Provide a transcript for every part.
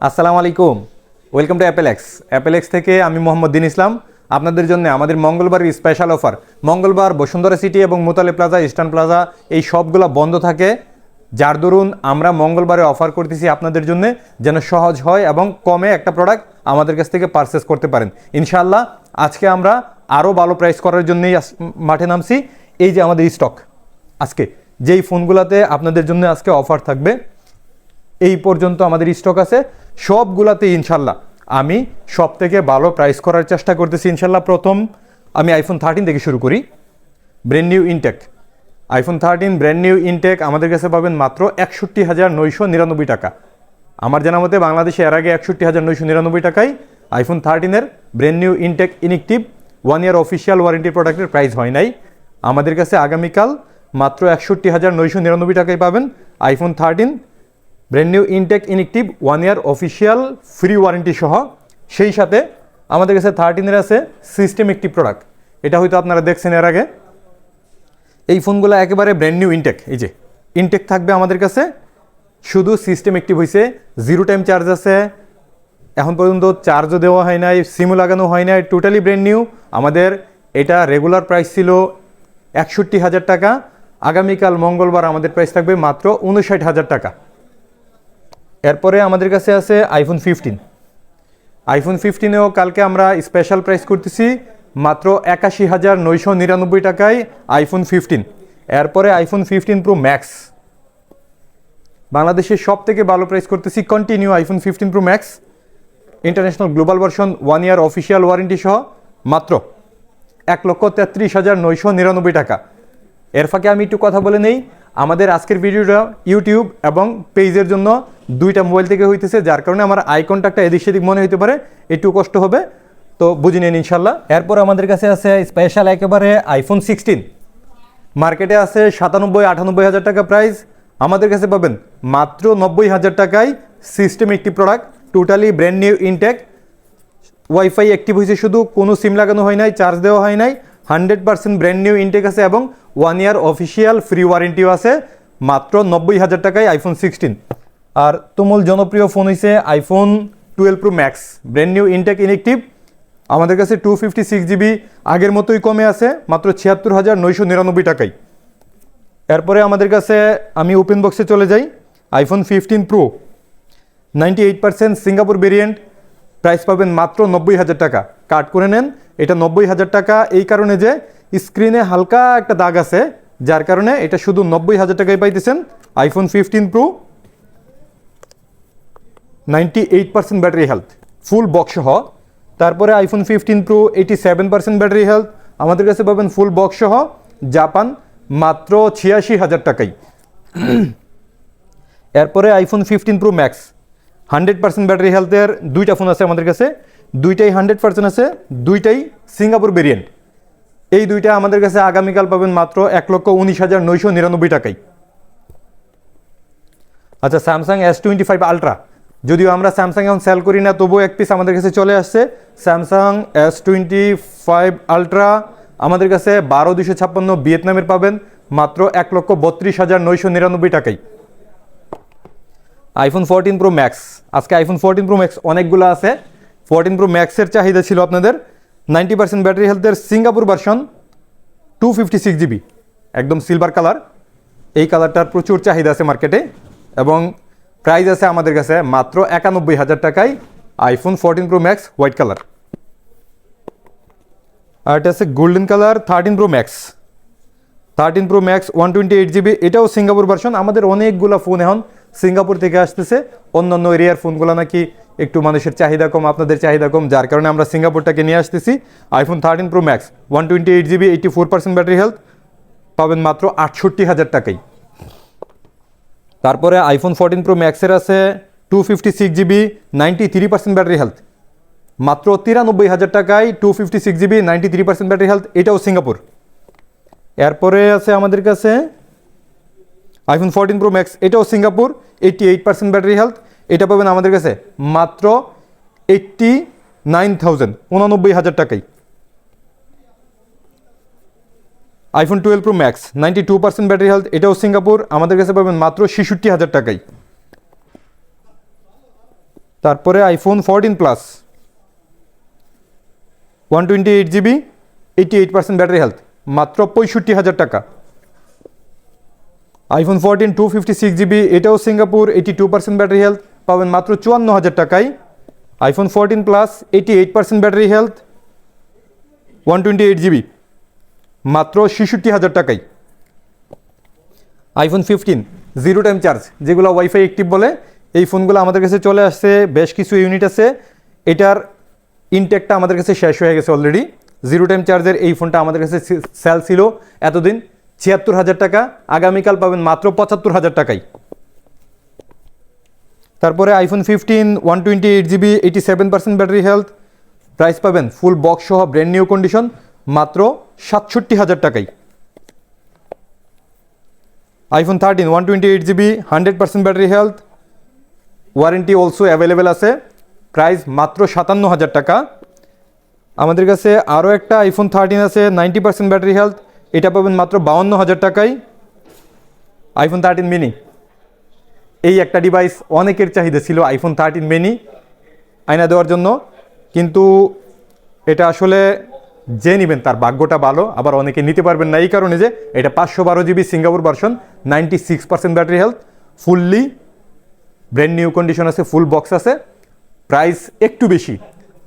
আসসালামু আলাইকুম। Welcome to Apple X Apple X থেকে আমি মোহাম্মদ দিন ইসলাম। আপনাদের জন্য আমাদের মঙ্গলবারের স্পেশাল অফার মঙ্গলবার বসুন্ধরা সিটি এবং মোতালে প্লাজা ইস্টার্ন প্লাজা এই সবগুলো বন্ধ থাকে। যার দরুন আমরা মঙ্গলবারে অফার করতেছি আপনাদের জন্য যেন সহজ হয় এবং কমে একটা প্রোডাক্ট আমাদের কাছ থেকে পারচেস করতে পারেন। ইনশাআল্লাহ আজকে আমরা আরও ভালো প্রাইস করার জন্যই মাঠে নামছি। এই যে আমাদের স্টক আজকে যেই ফোনগুলোতে আপনাদের জন্য আজকে অফার থাকবে এই পর্যন্ত আমাদের স্টক আছে। সবগুলাতে ইনশাল্লাহ আমি সব থেকে ভালো প্রাইস করার চেষ্টা করতেছি ইনশাল্লাহ। প্রথম আমি আইফোন থার্টিন থেকে শুরু করি। Brand new intake iPhone thirteen brand new intake আমাদের কাছে পাবেন মাত্র একষট্টি হাজার নয়শো নিরানব্বই টাকা। আমার জানা মতে বাংলাদেশে এর আগে একষট্টি হাজার নয়শো নিরানব্বই টাকায় iPhone থার্টিনের brand new intake inactive one year official warranty প্রোডাক্টের প্রাইস হয় নাই। আমাদের কাছে আগামীকাল মাত্র একষট্টি হাজার নয়শো নিরানব্বই টাকায় পাবেন iPhone thirteen brand new intake inactive one year official free warranty সহ। সেই সাথে আমাদের কাছে থার্টিনের আছে সিস্টেম একটি প্রোডাক্ট এটা হয়তো আপনারা দেখছেন এর আগে। এই ফোনগুলো একেবারে ব্র্যান্ড নিউ ইনটেক এই যে ইনটেক থাকবে আমাদের কাছে। শুধু সিস্টেম একটিভ হয়েছে জিরো টাইম চার্জ আছে। এখন পর্যন্ত চার্জও দেওয়া হয় নাই সিমও লাগানো হয় নাই টোটালি ব্র্যান্ড নিউ আমাদের এটা রেগুলার প্রাইস ছিল একষট্টি হাজার টাকা। আগামীকাল মঙ্গলবার আমাদের প্রাইস থাকবে মাত্র উনষাট হাজার টাকা। এরপরে আমাদের কাছে আছে আইফোন ফিফটিন আইফোন ফিফটিনেও কালকে আমরা স্পেশাল প্রাইস করতেছি মাত্র একাশি হাজার নয়শো নিরানব্বই টাকায় আইফোন ফিফটিন এরপরে আইফোন ফিফটিন প্রো ম্যাক্স বাংলাদেশের সব থেকে ভালো প্রাইস করতেছি continue iPhone fifteen Pro Max international global version one year official warranty সহ মাত্র এক লক্ষ তেত্রিশ হাজার নয়শো নিরানব্বই টাকা। এর ফাঁকে আমি একটু কথা বলে নেই। আমাদের আজকের ভিডিওটা ইউটিউব এবং পেজের জন্য দুইটা মোবাইল থেকে হইতেছে, যার কারণে আমার আই কন্ট্যাক্টটা এদিক সেদিক মনে হতে পারে, একটু কষ্ট হবে। তো বুঝে নিন ইনশাল্লাহ। এরপর আমাদের কাছে আছে স্পেশাল একেবারে আইফোন সিক্সটিন মার্কেটে আছে সাতানব্বই, আটানব্বই হাজার টাকা প্রাইস আমাদের কাছে পাবেন মাত্র নব্বই হাজার টাকায় সিস্টেম একটি product totally brand new intake WiFi active হয়েছে শুধু, কোনো সিম লাগানো হয় নাই চার্জ দেওয়া হয় নাই। Hundred percent brand new intake আছে এবং ওয়ান ইয়ার অফিসিয়াল ফ্রি ওয়ারেন্টিও আছে, মাত্র নব্বই হাজার টাকায় আইফোন সিক্সটিন আর তুমুল জনপ্রিয় ফোন হয়েছে iPhone twelve Pro Max brand new intake inactive আমাদের কাছে টু ফিফটি সিক্স জিবি আগের মতোই কমে আছে, মাত্র ছিয়াত্তর হাজার নয়শো নিরানব্বই টাকায়। এরপরে আমাদের কাছে আমি ওপেন বক্সে চলে যাই iPhone fifteen Pro ninety eight percent Singapore variant price পাবেন মাত্র নব্বই হাজার টাকা। কাট করে নেন, এটা নব্বই হাজার টাকা। এই কারণে যে স্ক্রিনে হালকা একটা দাগ আছে, যার কারণে এটা শুধু নব্বই হাজার টাকায় পাইতেছেন iPhone fifteen Pro ninety eight percent battery health full box সহ। তারপরে iPhone fifteen Pro eighty seven percent battery health আমাদের কাছে পাবেন ফুল বক্স সহ। জাপান মাত্র ছিয়াশি হাজার টাকায়। এরপরে iPhone fifteen Pro Max hundred percent battery হেলথের দুইটা ফোন আছে আমাদের কাছে। দুইটাই হান্ড্রেড পার্সেন্ট আছে, দুইটাই সিঙ্গাপুর ভেরিয়েন্ট এই দুইটা আমাদের কাছে আগামীকাল পাবেন মাত্র এক লক্ষ উনিশ হাজার নয়শো নিরানব্বই টাকায়। আচ্ছা Samsung S twenty five ultra যদিও আমরা স্যামসাং এখন সেল করি না, তবুও এক পিস আমাদের কাছে চলে আসছে। Samsung S twenty five ultra আমাদের কাছে বারো দুশো ছাপ্পান্ন ভিয়েতনামের পাবেন, মাত্র এক লক্ষ বত্রিশ হাজার নয়শো নিরানব্বই টাকায়। আইফোন ফোরটিন প্রো ম্যাক্স আজকে আইফোন ফোরটিন প্রো ম্যাক্স অনেকগুলো আছে। ফোরটিন প্রো ম্যাক্সের চাহিদা ছিল আপনাদের নাইনটি পার্সেন্ট ব্যাটারি হেলথের Singapore version two fifty six GB একদম সিলভার কালার এই কালারটার প্রচুর চাহিদা আছে মার্কেটে এবং প্রাইস আছে আমাদের কাছে মাত্র একানব্বই হাজার টাকায় iPhone fourteen Pro Max white colour আর এটা আছে golden colour thirteen Pro Max thirteen Pro Max one twenty eight GB এটাও সিঙ্গাপুর ভার্সন আমাদের অনেকগুলো ফোন এখন সিঙ্গাপুর থেকে আসতেছে। অন্যান্য এরিয়ার ফোনগুলো নাকি একটু মানুষের চাহিদা কম, আপনাদের চাহিদা কম, যার কারণে আমরা সিঙ্গাপুরটাকে নিয়ে আসতেছি। IPhone thirteen Pro Max one twenty eight GB eighty four percent battery health পাবেন মাত্র আটষট্টি হাজার টাকাই। তারপরে আইফোন ফোরটিন প্রো ম্যাক্সের আছে two fifty six GB ninety three percent battery health মাত্র তিরানব্বই হাজার টাকায় two fifty six GB ninety three percent battery health এটাও সিঙ্গাপুর। এরপরে আছে আমাদের কাছে আইফোন ফোরটিন প্রো ম্যাক্স এটাও Singapore eighty eight percent battery health এটা পাবেন আমাদের কাছে মাত্র এইটটি নাইন থাউজেন্ড উনানব্বই হাজার টাকাই। IPhone twelve Pro Max ninety two percent battery health এটাও সিঙ্গাপুর আমাদের কাছে পাবেন মাত্র ছেষট্টি হাজার টাকাই। তারপরে iPhone fourteen Plus one twenty eight GB eighty eight percent battery health মাত্র পঁয়ষট্টি হাজার টাকা। IPhone fourteen two fifty six GB এটাও Singapore eighty two percent battery health পাবেন মাত্র চুয়ান্ন হাজার টাকায়। IPhone fourteen Plus eighty eight percent battery health one twenty eight GB মাত্র ছেষট্টি হাজার টাকায়। IPhone fifteen zero time charge যেগুলো ওয়াইফাই অ্যাক্টিভ বলে, এই ফোনগুলো আমাদের কাছে চলে আসছে, বেশ কিছু ইউনিট আছে। এটার ইনটেকটা আমাদের কাছে শেষ হয়ে গেছে অলরেডি জিরো টাইম চার্জের এই ফোনটা আমাদের কাছে সেল ছিল এতদিন। ছিয়াত্তর হাজার টাকা, আগামীকাল পাবেন মাত্র পঁচাত্তর হাজার টাকায় তারপরে iPhone fifteen one twenty eight GB eighty seven percent battery health price পাবেন ফুল বক্স সহ ব্র্যান্ড নিউ কন্ডিশন মাত্র সাতষট্টি হাজার টাকায় iPhone thirteen one twenty eight GB hundred percent battery health warranty also available আছে প্রাইস মাত্র সাতান্ন হাজার টাকা। আমাদের কাছে আরও একটা আইফোন থার্টিন আছে নাইনটি পার্সেন্ট ব্যাটারি হেলথ এটা পাবেন মাত্র বাউন্ন হাজার টাকায় আইফোন থার্টিন মিনি এই একটা ডিভাইস অনেকের চাহিদা ছিল আইফোন থার্টিন মিনি আয়না দেওয়ার জন্য। কিন্তু এটা আসলে যে নেবেন তার ভাগ্যটা ভালো, আবার অনেকে নিতে পারবেন না। এই কারণে যে এটা পাঁচশো বারো GB Singapore version ninety six percent battery health fully brand new condition আছে ফুল বক্স আছে প্রাইস একটু বেশি।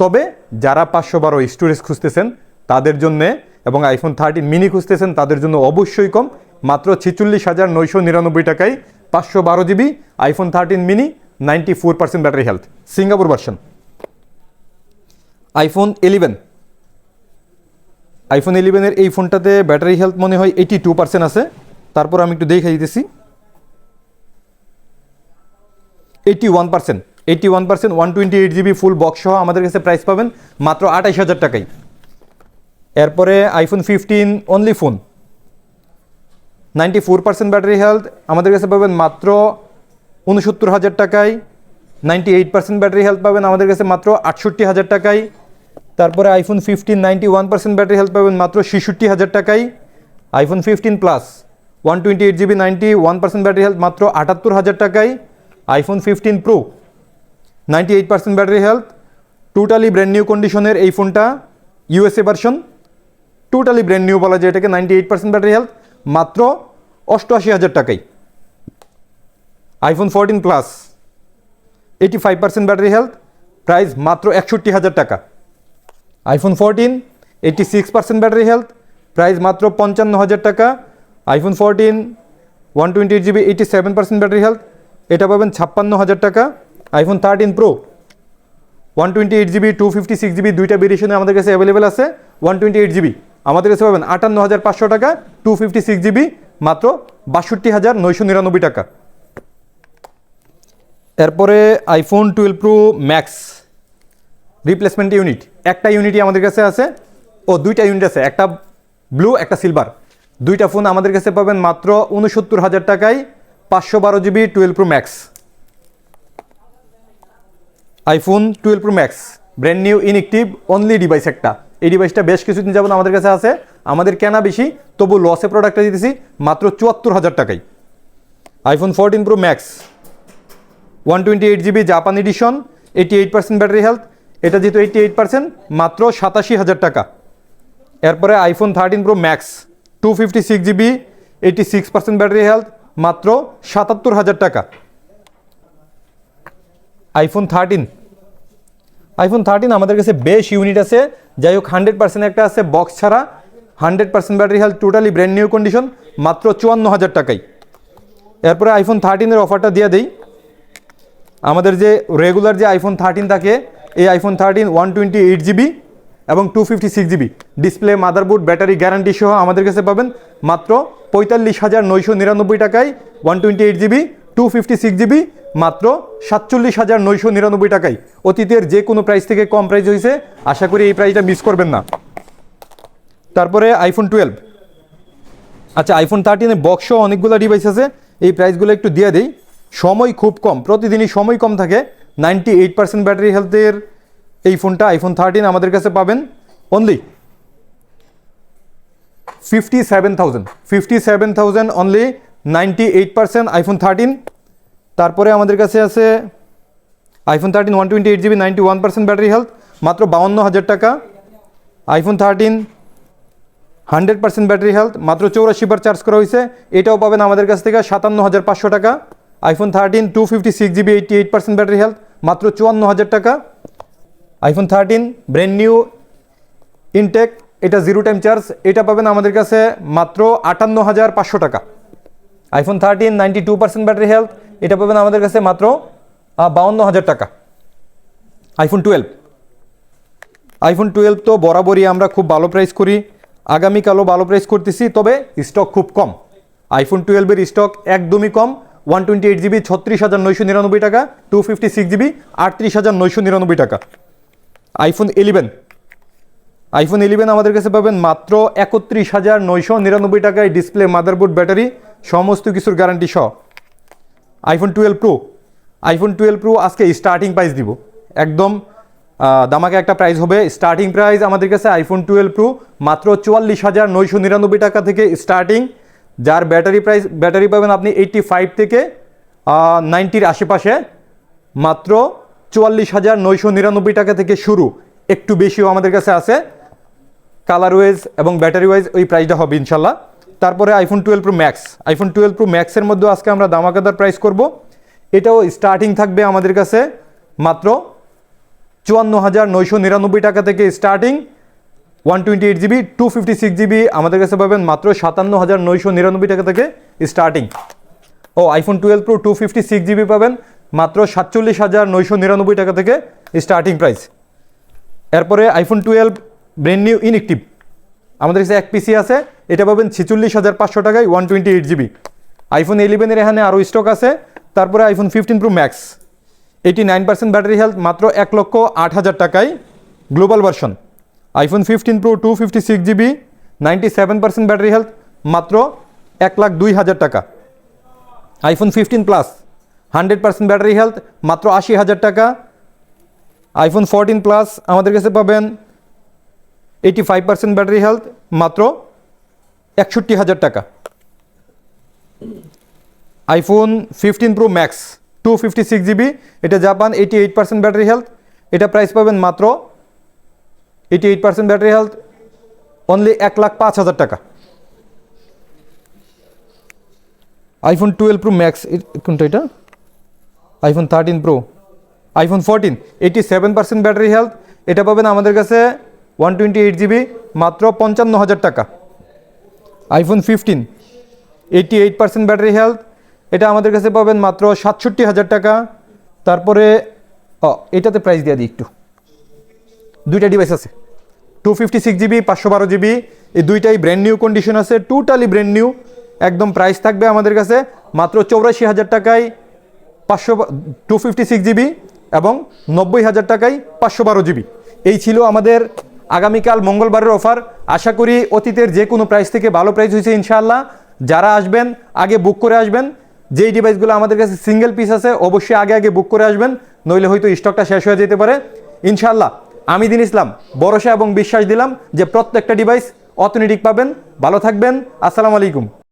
তবে যারা পাঁচশো বারো স্টোরেজ খুঁজতেছেন, তাদের জন্যে এবং আইফোন থার্টিন মিনি খুঁজতেছেন, তাদের জন্য অবশ্যই কম। মাত্র ছেচল্লিশ হাজার নয়শো নিরানব্বই টাকায় পাঁচশো বারো GB iPhone thirteen mini ninety four percent battery health Singapore version iPhone eleven iPhone ইলেভেনের এই ফোনটাতে ব্যাটারি হেলথ মনে হয় এইটি টু পার্সেন্ট আছে। তারপর আমি একটু দেখে দিতেছি। Eighty one percent eighty one percent one twenty eight GB full box সহ আমাদের কাছে প্রাইস পাবেন মাত্র আঠাইশ হাজার টাকায়। এরপরে iPhone fifteen only phone ninety four percent battery health আমাদের কাছে পাবেন মাত্র উনসত্তর হাজার টাকায়। Ninety eight percent battery health পাবেন আমাদের কাছে মাত্র আটষট্টি হাজার টাকায়। তারপরে iPhone fifteen ninety one percent battery health পাবেন মাত্র ছেষট্টি হাজার টাকায়। IPhone fifteen plus one twenty eight GB ninety one percent battery health মাত্র আটাত্তর হাজার টাকায়। IPhone fifteen pro ninety eight percent battery health totally brand new কন্ডিশনের এই ফোনটা USA version totally brand new বলা যায় এটাকে ninety eight percent battery health মাত্র অষ্টআশি হাজার টাকায় iPhone fourteen plus eighty five percent battery health price মাত্র একষট্টি হাজার টাকা। IPhone fourteen eighty six percent battery health price মাত্র পঞ্চান্ন হাজার টাকা। IPhone fourteen one twenty eight GB eighty seven percent battery health এটা পাবেন ছাপ্পান্ন হাজার টাকা। IPhone thirteen pro one twenty eight GB two fifty six GB দুইটা ভেরিয়েশনে আমাদের কাছে অ্যাভেলেবেল আছে ওয়ান টোয়েন্টি এইট জিবি আমাদের কাছে পাবেন আটান্ন হাজার পাঁচশো টাকা টু ফিফটি সিক্স জিবি মাত্র বাষট্টি হাজার নয়শো নিরানব্বই টাকা। এরপরে iPhone twelve pro max replacement unit একটা ইউনিটই আমাদের কাছে আছে, ও দুইটা ইউনিট আছে, একটা ব্লু একটা সিলভার দুইটা ফোন আমাদের কাছে পাবেন মাত্র উনসত্তর হাজার টাকায়, পাঁচশো বারো GB twelve pro max iPhone twelve pro max brand new inactive only device একটা। এই ডিভাইসটা বেশ কিছুদিন যাবত আমাদের কাছে আছে। আমাদের কেনা বেশি তবু লসে প্রোডাক্টটা দিতেছি মাত্র চুয়াত্তর হাজার টাকায়। IPhone fourteen pro max one twenty eight GB Japan edition eighty eight percent battery health এটা যেহেতু এইটি এইট পার্সেন্ট মাত্র সাতাশি হাজার টাকা। এরপরে iPhone thirteen pro max two fifty six GB eighty six percent battery health মাত্র সাতাত্তর হাজার টাকা। আইফোন থার্টিন আইফোন থার্টিন আমাদের কাছে বেশ ইউনিট আছে। যাই হোক হান্ড্রেড পার্সেন্ট একটা আছে বক্স ছাড়া। Hundred percent battery health totally brand new condition মাত্র চুয়ান্ন হাজার টাকায়। এরপরে আইফোন থার্টিনের অফারটা দিয়ে দেই। আমাদের যে রেগুলার যে আইফোন থার্টিন থাকে, এই iPhone thirteen one twenty eight GB এবং two fifty six GB display motherboard battery guarantee সহ আমাদের কাছে পাবেন মাত্র পঁয়তাল্লিশ হাজার নয়শো নিরানব্বই টাকায় one twenty eight GB two fifty six GB মাত্র সাতচল্লিশ হাজার নয়শো নিরানব্বই টাকায় অতীতের যে কোনো প্রাইস থেকে কম প্রাইস হয়েছে আশা করি এই প্রাইসটা মিস করবেন না। তারপরে আইফোন টুয়েলভ আচ্ছা আইফোন থার্টিনে বক্স অনেকগুলো ডিভাইস আছে। এই প্রাইসগুলো একটু দিয়ে দিই। সময় খুব কম, প্রতিদিনই সময় কম থাকে। নাইনটি এইট পার্সেন্ট ব্যাটারি হেলথের এই ফোনটা আইফোন থার্টিন আমাদের কাছে পাবেন। Only fifty seven thousand fifty seven thousand only ninety eight percent iPhone thirteen তারপরে আমাদের কাছে আছে iPhone thirteen one twenty eight GB ninety one percent battery health মাত্র বাউন্ন হাজার টাকা। IPhone thirteen hundred percent battery health মাত্র চৌরাশি বার চার্জ করা হয়েছে। এটাও পাবেন আমাদের কাছ থেকে সাতান্ন হাজার পাঁচশো টাকা। IPhone thirteen two fifty six GB eighty eight percent battery health মাত্র চুয়ান্ন হাজার টাকা। IPhone thirteen brand new intact এটা জিরো টাইম চার্জ এটা পাবেন আমাদের কাছে মাত্র আটান্ন হাজার পাঁচশো টাকা। IPhone thirteen ninety two percent battery health এটা পাবেন আমাদের কাছে মাত্র বাউন্ন হাজার টাকা। আইফোন টুয়েলভ আইফোন টুয়েলভ তো বরাবরই আমরা খুব ভালো প্রাইস করি। আগামীকালও ভালো প্রাইস করতেছি, তবে স্টক খুব কম। আইফোন টুয়েলভের স্টক একদমই কম। ওয়ান টোয়েন্টি এইট জিবি ছত্রিশ হাজার নয়শো নিরানব্বই টাকা টু ফিফটি সিক্স জিবি আটত্রিশ হাজার নয়শো নিরানব্বই টাকা। আইফোন ইলেভেন আইফোন ইলেভেন আমাদের কাছে পাবেন মাত্র একত্রিশ হাজার নয়শো নিরানব্বই টাকায় ডিসপ্লে মাদারবোর্ড ব্যাটারি সমস্ত কিছুর গ্যারান্টি সহ। IPhone twelve pro iPhone twelve pro আজকে স্টার্টিং প্রাইস দিব। একদম দামাকে একটা প্রাইস হবে। স্টার্টিং প্রাইস আমাদের কাছে আইফোন টুয়েলভ প্রো মাত্র চুয়াল্লিশ হাজার নয়শো নিরানব্বই টাকা থেকে স্টার্টিং যার ব্যাটারি প্রাইস ব্যাটারি পাবেন আপনি এইটটি ফাইভ থেকে নাইনটির আশেপাশে। মাত্র চুয়াল্লিশ হাজার নয়শো নিরানব্বই টাকা থেকে শুরু। একটু বেশিও আমাদের কাছে আছে। কালার ওয়াইজ এবং ব্যাটারি ওয়াইজ ওই প্রাইসটা হবে ইনশাল্লাহ। তারপরে iPhone twelve pro max iPhone twelve pro ম্যাক্সের মধ্যে আজকে আমরা দামাকাদার প্রাইস করব। এটাও স্টার্টিং থাকবে আমাদের কাছে মাত্র চুয়ান্ন হাজার নয়শো নিরানব্বই টাকা থেকে starting one twenty eight GB two fifty six GB আমাদের কাছে পাবেন মাত্র সাতান্ন হাজার নয়শো নিরানব্বই টাকা থেকে স্টার্টিং ও iPhone twelve pro two fifty six GB পাবেন মাত্র সাতচল্লিশ হাজার নয়শো নিরানব্বই টাকা থেকে স্টার্টিং প্রাইস এরপরে iPhone twelve brand new inactive আমাদের কাছে এক পিসি আছে, এটা পাবেন ছেচল্লিশ হাজার পাঁচশো টাকায় one twenty eight GB. IPhone ইলেভেনের এখানে আরও স্টক আছে, তারপরে iPhone fifteen pro max eighty nine percent battery health মাত্র এক লক্ষ আট হাজার টাকায় global version iPhone fifteen pro two fifty six GB ninety seven percent battery health মাত্র এক লাখ দুই হাজার টাকা। IPhone fifteen plus hundred percent battery health মাত্র আশি হাজার টাকা। আইফোন ফোরটিন প্লাস আমাদের কাছে পাবেন eighty five percent battery health মাত্র একষট্টি হাজার টাকা। IPhone fifteen pro max two fifty six GB এটা Japan eighty eight percent battery health এটা প্রাইস পাবেন মাত্র eighty eight percent battery health only এক লাখ পাঁচ হাজার টাকা। আইফোন টুয়েলভ প্রো ম্যাক্স কোনটা এটা? IPhone thirteen pro iPhone fourteen eighty seven percent battery health এটা পাবেন আমাদের কাছে ওয়ান টোয়েন্টি এইট জিবি মাত্র পঞ্চান্ন হাজার টাকা। IPhone fifteen eighty eight percent battery health এটা আমাদের কাছে পাবেন মাত্র সাতষট্টি হাজার টাকা। তারপরে এটাতে প্রাইস দিয়ে দিই একটু। দুইটা ডিভাইস আছে। টু ফিফটি সিক্স জিবি পাঁচশো বারো জিবি এই দুইটাই ব্র্যান্ড নিউ কন্ডিশন আছে টোটালি ব্র্যান্ড নিউ একদম প্রাইস থাকবে আমাদের কাছে মাত্র চৌরাশি হাজার টাকায় পাঁচশো টু ফিফটি সিক্স জিবি এবং নব্বই হাজার টাকায় পাঁচশো বারো জিবি এই ছিল আমাদের আগামীকাল মঙ্গলবারের অফার। আশা করি অতীতের যে কোনো প্রাইস থেকে ভালো প্রাইস হয়েছে ইনশাআল্লাহ। যারা আসবেন, আগে বুক করে আসবেন। যেই ডিভাইসগুলো আমাদের কাছে সিঙ্গেল পিস আছে, অবশ্যই আগে আগে বুক করে আসবেন। নইলে হয়তো স্টকটা শেষ হয়ে যেতে পারে। ইনশাআল্লাহ, আমি দিন ইসলাম ভরসা এবং বিশ্বাস দিলাম যে প্রত্যেকটা ডিভাইস অর্থনৈতিক পাবেন। ভালো থাকবেন। আসসালামু আলাইকুম।